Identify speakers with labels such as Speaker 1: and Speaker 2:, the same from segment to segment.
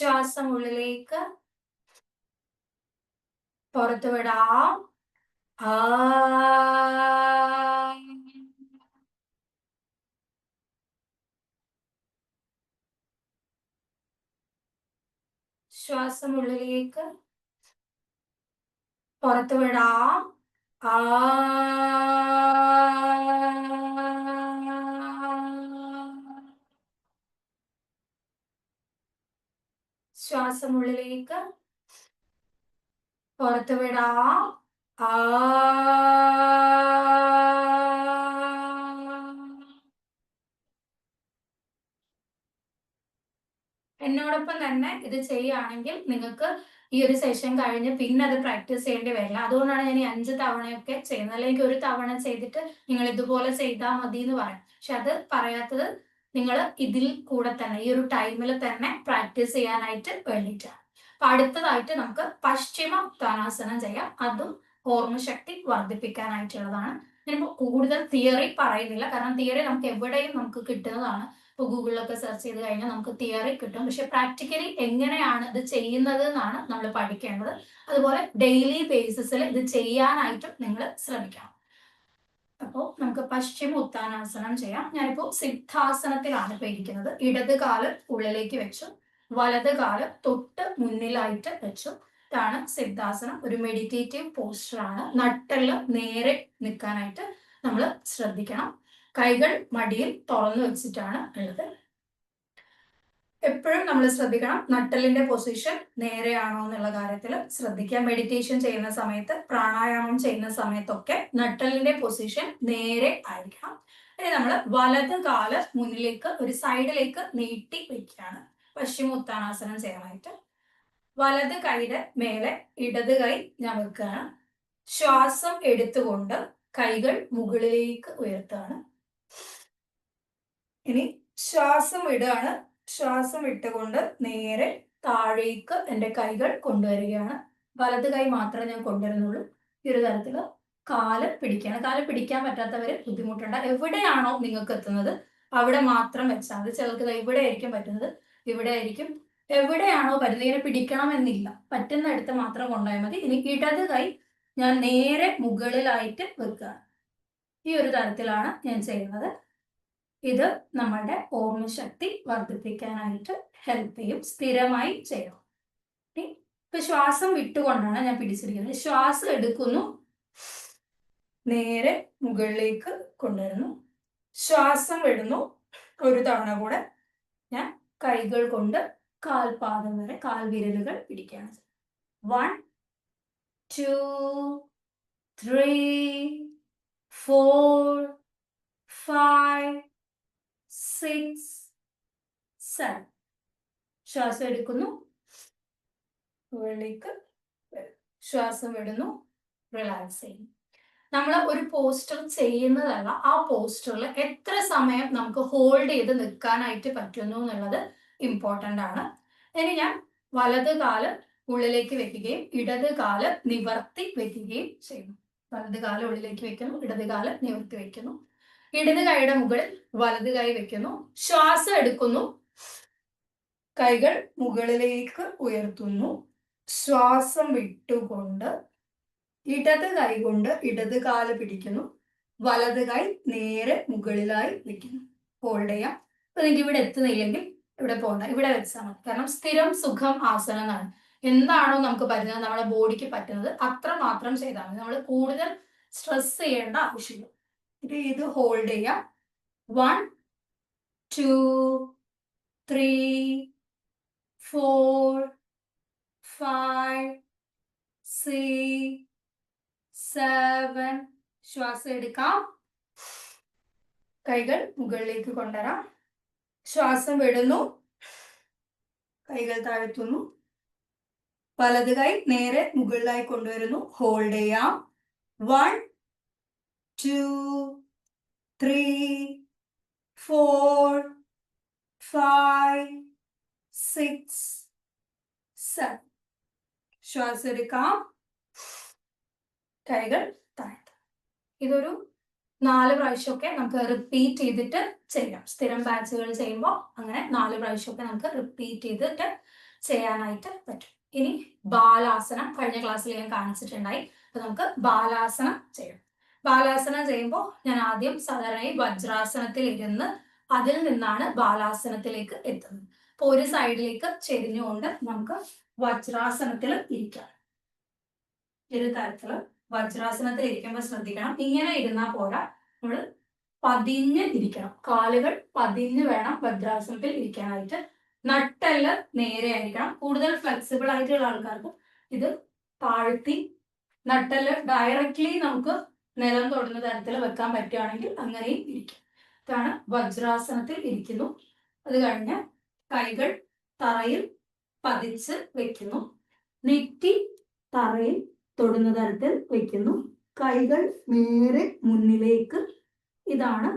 Speaker 1: ശ്വാസം ഉള്ളിലേക്ക് പുറത്തു വിടാം ആ. ശ്വാസം ഉള്ളിലേക്ക് പുറത്തു വിടാം ആ. ശ്വാസം ഉള്ളിലേക്ക് പുറത്തു വിടാം. എന്നോടൊപ്പം തന്നെ ഇത് ചെയ്യുകയാണെങ്കിൽ നിങ്ങൾക്ക് ഈ ഒരു സെഷൻ കഴിഞ്ഞ് പിന്നെ അത് പ്രാക്ടീസ് ചെയ്യേണ്ടി വരില്ല. അതുകൊണ്ടാണ് ഞാൻ ഈ അഞ്ച് തവണയൊക്കെ ചെയ്യുന്നത്. അല്ലെങ്കിൽ ഒരു തവണ ചെയ്തിട്ട് നിങ്ങൾ ഇതുപോലെ ചെയ്താൽ മതി എന്ന് പറയാം. പക്ഷെ അത് പറയാത്തത് നിങ്ങൾ ഇതിൽ കൂടെ തന്നെ ഈ ഒരു ടൈമിൽ തന്നെ പ്രാക്ടീസ് ചെയ്യാനായിട്ട് വേണ്ടിയിട്ടാണ് അപ്പൊ അടുത്തതായിട്ട് നമുക്ക് പശ്ചിമ ഉത്താനാസനം ചെയ്യാം. അതും ഓർമ്മശക്തി വർദ്ധിപ്പിക്കാനായിട്ടുള്ളതാണ്. ഞാനിപ്പോൾ കൂടുതൽ തിയറി പറയുന്നില്ല. കാരണം തിയറി നമുക്ക് എവിടെയും നമുക്ക് കിട്ടുന്നതാണ്. ഇപ്പൊ ഗൂഗിളിലൊക്കെ സെർച്ച് ചെയ്ത് കഴിഞ്ഞാൽ നമുക്ക് തിയറി കിട്ടും. പക്ഷെ പ്രാക്ടിക്കലി എങ്ങനെയാണ് ഇത് ചെയ്യുന്നത് എന്നാണ് നമ്മൾ പഠിക്കേണ്ടത്. അതുപോലെ ഡെയിലി ബേസിസിൽ ഇത് ചെയ്യാനായിട്ടും നിങ്ങൾ ശ്രമിക്കണം. അപ്പോൾ നമുക്ക് പശ്ചിമ ഉത്താനാസനം ചെയ്യാം. ഞാനിപ്പോൾ സിദ്ധാസനത്തിലാണ് ഇപ്പോൾ ഇരിക്കുന്നത് ഇടത് കാൽ ഉള്ളിലേക്ക് വെച്ചു. വലത് കാൽ തൊട്ട് മുന്നിലായിട്ട് വെച്ചു. ഇതാണ് സിദ്ധാസനം. ഒരു മെഡിറ്റേറ്റീവ് പോസ്റ്ററാണ് നട്ടെല്ല് നേരെ നിൽക്കാനായിട്ട് നമ്മൾ ശ്രദ്ധിക്കണം. കൈകൾ മടിയിൽ തുറന്നു വെച്ചിട്ടാണ് ഉള്ളത്. എപ്പോഴും നമ്മൾ ശ്രദ്ധിക്കണം. നട്ടലിന്റെ പൊസിഷൻ നേരെയാണോ എന്നുള്ള കാര്യത്തിൽ ശ്രദ്ധിക്കുക. മെഡിറ്റേഷൻ ചെയ്യുന്ന സമയത്ത് പ്രാണായാമം ചെയ്യുന്ന സമയത്തൊക്കെ നട്ടലിന്റെ പൊസിഷൻ നേരെ ആയിരിക്കണം. ഇനി നമ്മൾ വലത് കാൽ മുന്നിലേക്ക് ഒരു സൈഡിലേക്ക് നീട്ടി വെക്കുകയാണ്. പശ്ചിമ ഉത്താനാസനം ചെയ്യാനായിട്ട്. വലത് കൈയുടെ മേലെ ഇടത് കൈ ഞാൻ വെക്കുകയാണ്. ശ്വാസം എടുത്തുകൊണ്ട് കൈകൾ മുകളിലേക്ക് ഉയർത്തുകയാണ്. ഇനി ശ്വാസം വിടുകയാണ് ശ്വാസം വിട്ടുകൊണ്ട് നേരെ താഴേക്ക് എന്റെ കൈകൾ കൊണ്ടുവരികയാണ്. വലത് കൈ മാത്രമേ ഞാൻ കൊണ്ടുവരുന്നുള്ളൂ. ഈ ഒരു തരത്തിൽ കാൽ പിടിക്കുകയാണ് കാൽ പിടിക്കാൻ പറ്റാത്തവർ ബുദ്ധിമുട്ടുണ്ട്. എവിടെയാണോ നിങ്ങൾക്ക് എത്തുന്നത് അവിടെ മാത്രം വെച്ചാൽ മതി. ചിലർക്ക് ഇവിടെ ആയിരിക്കും പറ്റുന്നത് ഇവിടെ ആയിരിക്കും. എവിടെയാണോ പറ്റുന്നത് ഇങ്ങനെ പിടിക്കണമെന്നില്ല. പറ്റുന്നിടത്ത് മാത്രം കൊണ്ടുപോയാൽ മതി. ഇനി ഇടത് കൈ ഞാൻ നേരെ മുകളിലായിട്ട് വെക്കുക. ഈ ഒരു തരത്തിലാണ് ഞാൻ ചെയ്യുന്നത്. ഇത് നമ്മളുടെ ഓർമ്മശക്തി വർദ്ധിപ്പിക്കാനായിട്ട് ഹെൽപ്പ് ചെയ്യും സ്ഥിരമായി ചെയ്യണം ഇപ്പൊ ശ്വാസം വിട്ടുകൊണ്ടാണ് ഞാൻ പിടിച്ചിരിക്കുന്നത്. ശ്വാസം എടുക്കുന്നു. നേരെ മുകളിലേക്ക് കൊണ്ടുവരുന്നു. ശ്വാസം വിടുന്നു. ഒരു തവണ കൂടെ ഞാൻ കൈകൾ കൊണ്ട് കാൽപാദം വരെ കാൽവിരലുകൾ പിടിക്കുകയാണ്. One two three four five six seven ശ്വാസം എടുക്കുന്നു. മുകളിലേക്ക് ശ്വാസം വിടുന്നു. റിലാക്സ് ചെയ്യുന്നു. നമ്മൾ ഒരു പോസ്റ്റർ ചെയ്യുന്നതല്ല. ആ പോസ്റ്ററിൽ എത്ര സമയം നമുക്ക് ഹോൾഡ് ചെയ്ത് നിൽക്കാനായിട്ട് പറ്റുന്നു എന്നുള്ളത് ഇമ്പോർട്ടന്റ് ആണ്. ഇനി ഞാൻ വലത് കാൽ ഉള്ളിലേക്ക് വെക്കുകയും ഇടത് കാൽ നിവർത്തി വെക്കുകയും ചെയ്യുന്നു. വലത് കാൽ ഉള്ളിലേക്ക് വെക്കുന്നു ഇടത് കാൽ നിവർത്തി വെക്കുന്നു. ഇടത് കൈയുടെ മുകളിൽ വലത് കൈ വെക്കുന്നു. ശ്വാസം എടുക്കുന്നു. കൈകൾ മുകളിലേക്ക് ഉയർത്തുന്നു. ശ്വാസം വിട്ടുകൊണ്ട് ഇടത് കൈ കൊണ്ട് ഇടത് കാൽ പിടിക്കുന്നു. വലത് കൈ നേരെ മുകളിലായി വെക്കുന്നു ഹോൾഡ് ചെയ്യാം. അപ്പൊ നിങ്ങൾക്ക് ഇവിടെ എത്തുന്നില്ലെങ്കിൽ ഇവിടെ പോകണ്ട ഇവിടെ വെച്ചാൽ മതി. കാരണം സ്ഥിരം സുഖം ആസനങ്ങളാണ്. എന്താണോ നമുക്ക് പറ്റുന്നത് നമ്മുടെ ബോഡിക്ക് പറ്റുന്നത് അത്ര മാത്രം ചെയ്താൽ മതി. നമ്മൾ കൂടുതൽ സ്ട്രെസ് ചെയ്യേണ്ട ആവശ്യമില്ല. ഇത് ഇത് ഹോൾഡ് ചെയ്യാം. One two three four five six seven ശ്വാസം എടുക്കാം. കൈകൾ മുകളിലേക്ക് കൊണ്ടുവരാം. ശ്വാസം വിടുന്നു. കൈകൾ താഴ്ത്തുന്നു. വലത് കൈ നേരെ മുകളിലായി കൊണ്ടുവരുന്നു. ഹോൾഡ് ചെയ്യാം. One two three, four, five, six, seven. ശ്വാസം എടുക്കാം കൈകൾ താഴ്ത്താം ഇതൊരു നാല് പ്രാവശ്യമൊക്കെ നമുക്ക് റിപ്പീറ്റ് ചെയ്തിട്ട് ചെയ്യാം. സ്ഥിരം ബാച്ചുകൾ ചെയ്യുമ്പോൾ അങ്ങനെ നാല് പ്രാവശ്യമൊക്കെ നമുക്ക് റിപ്പീറ്റ് ചെയ്തിട്ട് ചെയ്യാനായിട്ട് പറ്റും. ഇനി ബാലാസനം കഴിഞ്ഞ ക്ലാസ്സിൽ ഞാൻ കാണിച്ചിട്ടുണ്ടായി. അപ്പൊ നമുക്ക് ബാലാസനം ചെയ്യാം. ബാലാസനം ചെയ്യുമ്പോൾ ഞാൻ ആദ്യം സാധാരണയായി വജ്രാസനത്തിൽ ഇരുന്ന് അതിൽ നിന്നാണ് ബാലാസനത്തിലേക്ക് എത്തുന്നത്. അപ്പൊ ഒരു സൈഡിലേക്ക് ചെരിഞ്ഞുകൊണ്ട് നമുക്ക് വജ്രാസനത്തിൽ ഇരിക്കാം. ഒരു തരത്തിൽ വജ്രാസനത്തിൽ ഇരിക്കുമ്പോൾ ശ്രദ്ധിക്കണം. ഇങ്ങനെ ഇരുന്നാൽ പോരാ നമ്മൾ പതിഞ്ഞ് ഇരിക്കണം. കാലുകൾ പതിഞ്ഞ് വേണം വജ്രാസനത്തിൽ ഇരിക്കാനായിട്ട്. നട്ടെല്ല് നേരെ ആയിരിക്കണം. കൂടുതൽ ഫ്ലെക്സിബിൾ ആയിട്ടുള്ള ആൾക്കാർക്ക് ഇത് താഴ്ത്തി നട്ടെല്ല് ഡയറക്റ്റ്ലി നമുക്ക് നിലം തൊടുന്ന തരത്തിൽ വെക്കാൻ പറ്റുകയാണെങ്കിൽ അങ്ങനെയും ഇരിക്കും. ഇതാണ് വജ്രാസനത്തിൽ ഇരിക്കുന്നു. അത് കഴിഞ്ഞ് കൈകൾ തറയിൽ പതിച്ച് വെക്കുന്നു. നെറ്റി തറയിൽ തൊടുന്ന തരത്തിൽ വെക്കുന്നു. കൈകൾ നേരെ മുന്നിലേക്ക്. ഇതാണ്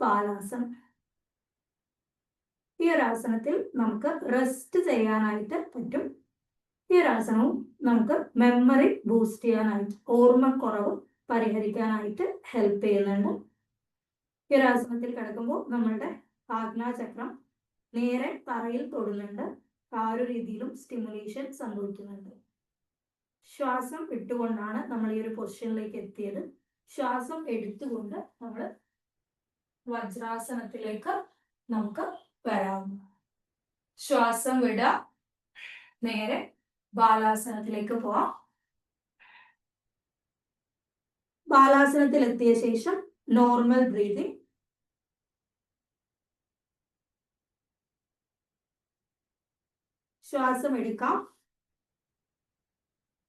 Speaker 1: ബാലാസനം ഈ ഒരു ആസനത്തിൽ നമുക്ക് റെസ്റ്റ് ചെയ്യാനായിട്ട് പറ്റും. ഈ ഒരു ആസനവും നമുക്ക് മെമ്മറി ബൂസ്റ്റ് ചെയ്യാനായിട്ട് ഓർമ്മക്കുറവ് പരിഹരിക്കാനായിട്ട് ഹെൽപ്പ് ചെയ്യുന്നുണ്ട്. ഈ ഒരു ആസനത്തിൽ കിടക്കുമ്പോൾ നമ്മളുടെ ആജ്ഞാചക്രം നേരെ തറയിൽ തൊടുന്നുണ്ട്. ആ ഒരു രീതിയിലും സ്റ്റിമുലേഷൻ സംഭവിക്കുന്നുണ്ട്. ശ്വാസം ഇട്ടുകൊണ്ടാണ് നമ്മൾ ഈ ഒരു പൊസിഷനിലേക്ക് എത്തിയത്. ശ്വാസം എടുത്തുകൊണ്ട് നമ്മൾ വജ്രാസനത്തിലേക്ക് നമുക്ക് വരാവുന്നു ശ്വാസം വിട. നേരെ ബാലാസനത്തിലേക്ക് പോവാം. ബാലാസനത്തിൽ എത്തിയ ശേഷം നോർമൽ ബ്രീതിങ് ശ്വാസം എടുക്കാം.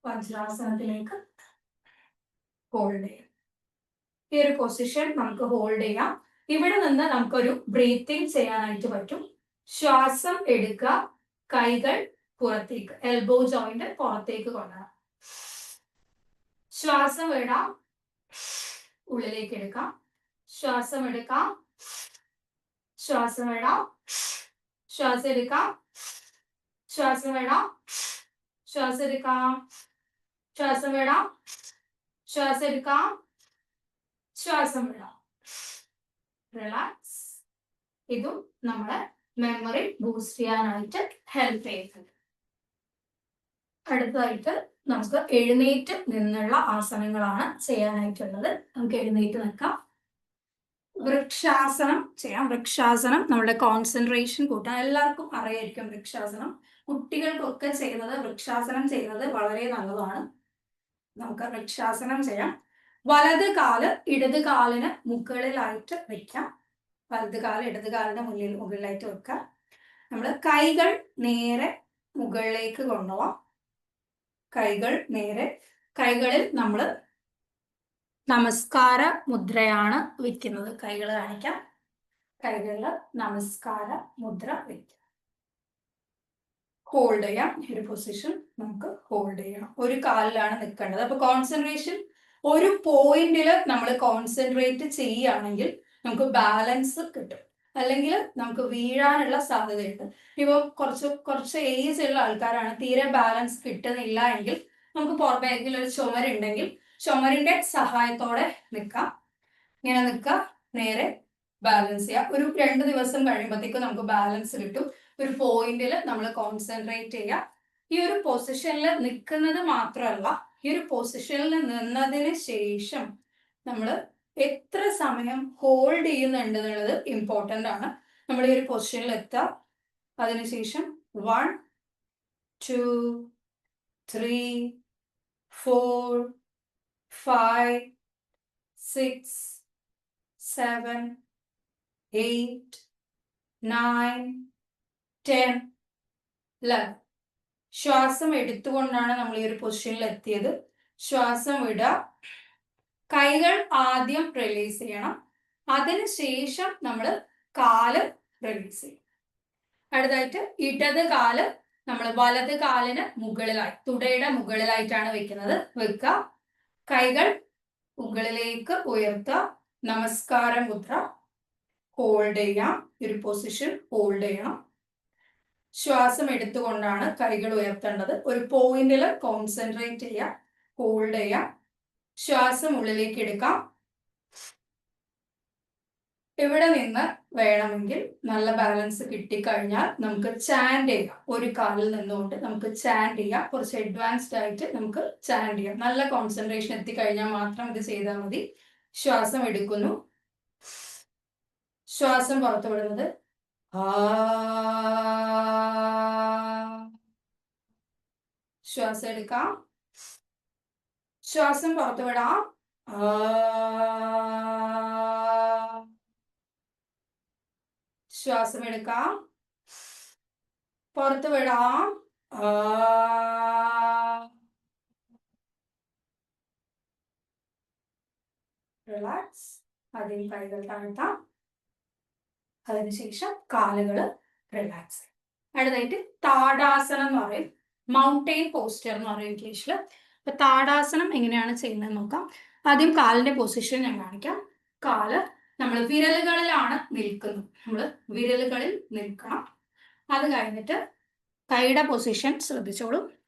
Speaker 1: വജ്രാസനത്തിലേക്ക് ഹോൾഡ് ചെയ്യാം. ഈ ഒരു പൊസിഷൻ നമുക്ക് ഹോൾഡ് ചെയ്യാം. ഇവിടെ നിന്ന് നമുക്കൊരു ബ്രീത്തിങ് ചെയ്യാനായിട്ട് പറ്റും. ശ്വാസം എടുക്കുക കൈകൾ പുറത്തേക്ക് എൽബോ ജോയിന്റ് പുറത്തേക്ക് കൊണ്ടുവരാം. ശ്വാസം വിടാം. ഉള്ളിലേക്ക് എടുക്കാം ശ്വാസം എടുക്കാം ശ്വാസം വിടാം ശ്വാസം എടുക്കാം ശ്വാസം വിടാം ശ്വാസം എടുക്കാം ശ്വാസം വിടാം ശ്വാസം എടുക്കാം ശ്വാസം വിടാം റിലാക്സ്. ഇതും നമ്മളെ മെമ്മറി ബൂസ്റ്റ് ചെയ്യാനായിട്ട് ഹെൽപ്പ് ചെയ്യുന്നുണ്ട്. അടുത്തതായിട്ട് നമുക്ക് എഴുന്നേറ്റ് നിന്നുള്ള ആസനങ്ങളാണ് ചെയ്യാനായിട്ടുള്ളത്. നമുക്ക് എഴുന്നേറ്റ് നിൽക്കാം. വൃക്ഷാസനം ചെയ്യാം. വൃക്ഷാസനം നമ്മുടെ കോൺസെൻട്രേഷൻ കൂട്ടാൻ എല്ലാവർക്കും അറിയായിരിക്കും വൃക്ഷാസനം. കുട്ടികൾക്കൊക്കെ ചെയ്യുന്നത് വൃക്ഷാസനം ചെയ്യുന്നത് വളരെ നല്ലതാണ്. നമുക്ക് വൃക്ഷാസനം ചെയ്യാം. വലത് കാൽ ഇടത് കാലിന് മുകളിലായിട്ട് വെക്കാം. വലത് കാൽ ഇടത് കാലിന് മുന്നിൽ മുകളിലായിട്ട് വെക്കാം. നമ്മൾ കൈകൾ നേരെ മുകളിലേക്ക് കൊണ്ടുപോവാം. കൈകൾ നേരെ. കൈകളിൽ നമ്മൾ നമസ്കാര മുദ്രയാണ് വെക്കുന്നത്. കൈകൾ കാണിക്കാം. കൈകളിൽ നമസ്കാര മുദ്ര വെക്കാം. ഹോൾഡ് ചെയ്യാം. ഒരു പൊസിഷൻ നമുക്ക് ഹോൾഡ് ചെയ്യണം ഒരു കാലിലാണ് നിൽക്കേണ്ടത്. അപ്പൊ കോൺസെൻട്രേഷൻ ഒരു പോയിന്റിൽ നമ്മൾ കോൺസെൻട്രേറ്റ് ചെയ്യുകയാണെങ്കിൽ നമുക്ക് ബാലൻസ് കിട്ടും. അല്ലെങ്കിൽ നമുക്ക് വീഴാനുള്ള സാധ്യതയുണ്ട്. ഇപ്പോൾ കുറച്ച് കുറച്ച് ഏജ് ഉള്ള ആൾക്കാരാണ് തീരെ ബാലൻസ് കിട്ടുന്നില്ല എങ്കിൽ നമുക്ക് പുറമേക്കിൽ ഒരു ചുമരുണ്ടെങ്കിൽ ചുമരിന്റെ സഹായത്തോടെ നിൽക്കാം. ഇങ്ങനെ നിൽക്കുക നേരെ ബാലൻസ് ചെയ്യുക. ഒരു രണ്ട് ദിവസം കഴിയുമ്പോഴത്തേക്കും നമുക്ക് ബാലൻസ് കിട്ടും. ഒരു പോയിന്റിൽ നമ്മൾ കോൺസെൻട്രേറ്റ് ചെയ്യുക. ഈ ഒരു പൊസിഷനിൽ നിൽക്കുന്നത് മാത്രമല്ല ഈ ഒരു പൊസിഷനിൽ നിന്നതിന് ശേഷം നമ്മൾ എത്ര സമയം ഹോൾഡ് ചെയ്യുന്നുണ്ട് എന്നുള്ളത് ഇമ്പോർട്ടന്റ് ആണ്. നമ്മൾ ഈ ഒരു പൊസിഷനിൽ എത്താം. അതിനുശേഷം one two three four five six seven eight nine ten ല ശ്വാസം എടുത്തുകൊണ്ടാണ് നമ്മൾ ഈ ഒരു പൊസിഷനിൽ എത്തിയത്. ശ്വാസം വിടുക കൈകൾ ആദ്യം റിലീസ് ചെയ്യണം. അതിനുശേഷം നമ്മൾ കാൽ റിലീസ് ചെയ്യും. അടുത്തായിട്ട് ഇടത് കാൽ നമ്മൾ വലത് കാലിന് മുകളിലായി തുടയുടെ മുകളിലായിട്ടാണ് വെക്കുന്നത്. വെക്കുക. കൈകൾ മുകളിലേക്ക് ഉയർത്തുക. നമസ്കാരം മുദ്ര. ഹോൾഡ് ചെയ്യാം. ഒരു പൊസിഷൻ ഹോൾഡ് ചെയ്യണം. ശ്വാസം എടുത്തുകൊണ്ടാണ് കൈകൾ ഉയർത്തേണ്ടത്. ഒരു പോയിന്റിൽ കോൺസെൻട്രേറ്റ് ചെയ്യുക. ഹോൾഡ് ചെയ്യാം ശ്വാസം ഉള്ളിലേക്ക് എടുക്കാം. ഇവിടെ നിന്ന് വേണമെങ്കിൽ നല്ല ബാലൻസ് കിട്ടിക്കഴിഞ്ഞാൽ നമുക്ക് ചാൻഡ് ചെയ്യാം. ഒരു കാലിൽ നിന്നുകൊണ്ട് നമുക്ക് ചാൻഡ് ചെയ്യാം. കുറച്ച് അഡ്വാൻസ്ഡ് ആയിട്ട് നമുക്ക് ചാൻഡ് ചെയ്യാം. നല്ല കോൺസെൻട്രേഷൻ എത്തിക്കഴിഞ്ഞാൽ മാത്രം ഇത് ചെയ്താൽ മതി. ശ്വാസം എടുക്കുന്നു. ശ്വാസം പുറത്തു വിടുന്നത് ശ്വാസം എടുക്കാം. ശ്വാസം പുറത്തു വിടാം. ശ്വാസം എടുക്കാം. പുറത്തു വിടാം. റിലാക്സ്. ആദ്യം കൈകൾ താഴ്ത്താം. അതിനുശേഷം കാലുകൾ റിലാക്സ് അടുത്തായിട്ട് താടാസനം എന്ന് പറയും. മൗണ്ടെയിൻ പോസ്റ്റർ എന്ന് പറയും ഇംഗ്ലീഷിൽ അപ്പൊ താടാസനം എങ്ങനെയാണ് ചെയ്യുന്നത് നോക്കാം. ആദ്യം കാലിന്റെ പൊസിഷൻ ഞാൻ കാണിക്കാം. കാൽ നമ്മൾ വിരലുകളിലാണ് നിൽക്കുന്നത്. നമ്മൾ വിരലുകളിൽ നിൽക്കണം. അത് കഴിഞ്ഞിട്ട് കൈയുടെ പൊസിഷൻ ശ്രദ്ധിച്ചോളൂ.